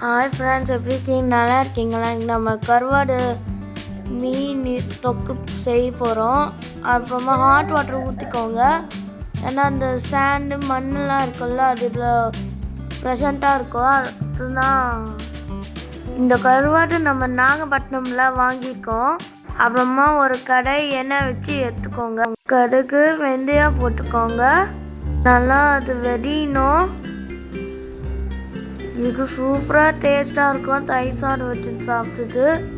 Hi friends எப்படி இருக்கீங்க? நல்லா இருக்கீங்களா? நம்ம கருவாடு மீன் தொக்கு செய்ய போகிறோம் அப்புறமா ஹாட் வாட்டர் ஊற்றிக்கோங்க ஏன்னா அந்த சாண்டு மண்ணெலாம் இருக்குல்ல அது இதில் ப்ரெசண்ட்டாக இருக்கும் அதுதான் இந்த கருவாடு நம்ம நாகப்பட்டினம்ல வாங்கிக்கோம் அப்புறமா ஒரு கடை எண்ணெய் வச்சு எடுத்துக்கோங்க. கடுகு வெந்தயம் போட்டுக்கோங்க. நல்லா அது வெடியணும். இது சூப்பராக டேஸ்ட்டாக இருக்கும். தயிர் சாதம் வச்சு சாப்பிடுது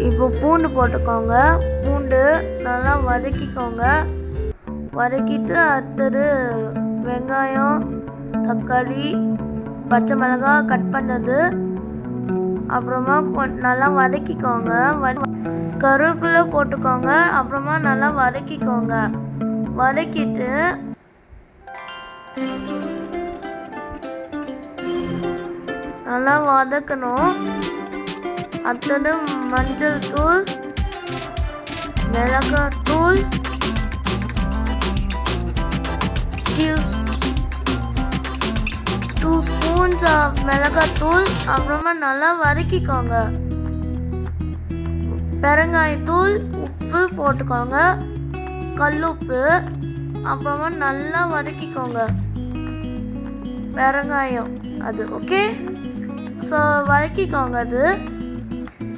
இப்போ பூண்டு போட்டுக்கோங்க. பூண்டு நல்லா வதக்கிக்கோங்க. வதக்கிட்டு அடுத்தது வெங்காயம் தக்காளி பச்சை மிளகாய் கட் பண்ணது. அப்புறமா கொ- நல்லா வதக்கிக்கோங்க. வத- கருவேப்பிலை போட்டுக்கோங்க. அப்புறமா நல்லா வதக்கிக்கோங்க. வதக்கிட்டு நல்லா வதக்கணும். அடுத்தது மஞ்சள் தூள் மிளகாய் தூள் டூ ஸ்பூன்ஸ் ஆஃப் மிளகாய் தூள். அப்புறமா நல்லா வதக்கிக்கோங்க. பெருங்காயத்தூள் உப்பு போட்டுக்கோங்க. கல்லுப்பு அப்புறமா நல்லா வதக்கிக்கோங்க. பெருங்காயம். அது ஓகே ஸோ வதக்கிக்கோங்க அது.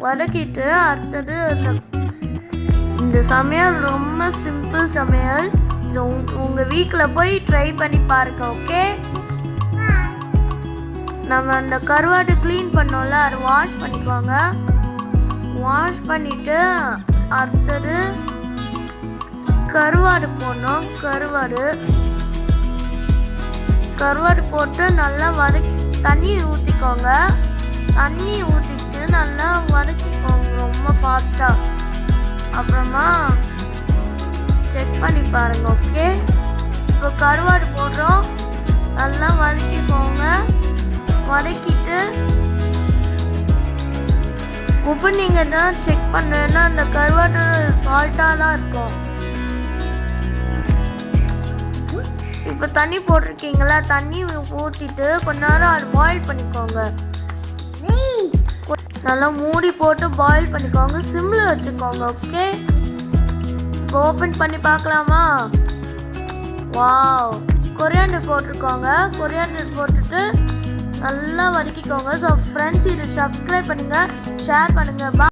வதக்கிட்டு அடுத்தது இந்த இந்த சமையல் ரொம்ப சிம்பிள் சமையல். இது உங்கள் வீட்டில் போய் ட்ரை பண்ணி பாருங்க ஓகே நம்ம அந்த கருவாடு க்ளீன் பண்ணோம்ல அதை வாஷ் பண்ணிக்கோங்க. வாஷ் பண்ணிவிட்டு அடுத்தது கருவாடு போடணும் கருவாடு. கருவாடு போட்டு நல்லா வதக்கி தண்ணி ஊற்றிக்கோங்க தண்ணி ஊற்றிட்டு நல்லா வதக்கிக்கோங்க ரொம்ப ஃபாஸ்ட்டாக அப்புறமா செக் பண்ணி பாருங்க ஓகே இப்போ கருவாடு போடுறோம். நல்லா வதக்கிக்கோங்க. வதக்கிட்டு உப்பு நீங்கள் தான் செக் பண்ணுன்னா அந்த கருவாடு சால்ட்டாக தான் இருக்கும். இப்போ தண்ணி போட்டிருக்கீங்களா? தண்ணி ஊற்றிட்டு கொஞ்ச நேரம் அது பாயில் பண்ணிக்கோங்க. நல்லா மூடி போட்டு பாயில் பண்ணிக்கோங்க. சிம்மில் வச்சுக்கோங்க ஓகே இப்போ ஓப்பன் பண்ணி பார்க்கலாமா? Wow coriander போட்டிருக்கோங்க. கொரியாண்டர் போட்டுட்டு நல்லா வதக்கிக்கோங்க. ஸோ ஃப்ரெண்ட்ஸ் இது சப்ஸ்கிரைப் பண்ணுங்கள் ஷேர் பண்ணுங்கள் பா